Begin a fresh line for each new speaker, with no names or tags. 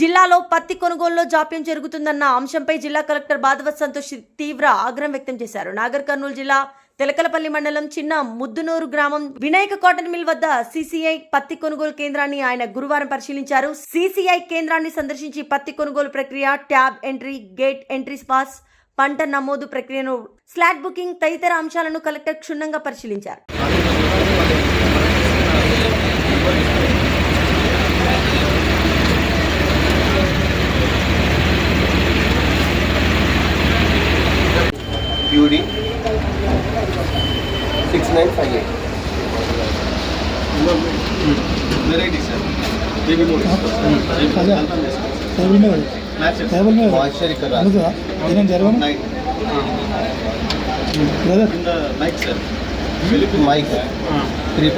జిల్లాలో పత్తి కొనుగోలులో జాప్యం జరుగుతుందన్న అంశంపై జిల్లా కలెక్టర్ బాధవ సంతోష్ తీవ్ర ఆగ్రహం వ్యక్తం చేశారు. నాగర్ కర్నూలు జిల్లా తెలకలపల్లి మండలం చిన్న ముద్దునూరు గ్రామం వినాయక కాటన్ మిల్ వద్ద సీసీఐ పత్తి కొనుగోలు కేంద్రాన్ని ఆయన గురువారం పరిశీలించారు. సీసీఐ కేంద్రాన్ని సందర్శించి పత్తి కొనుగోలు ప్రక్రియ tab entry gate entry pass పంట నమోదు ప్రక్రియను స్లాట్ బుకింగ్ తదితర అంశాలను కలెక్టర్ క్షుణ్ణంగా పరిశీలించారు.
UD six nine five eight
variety sir baby Modi.
Table మీద. టేబుల్ మీద.
మాయిశ్చర్ ఇక్కడ
బ్రదర్
కింద నైట్ సార్
మైక్ త్రీ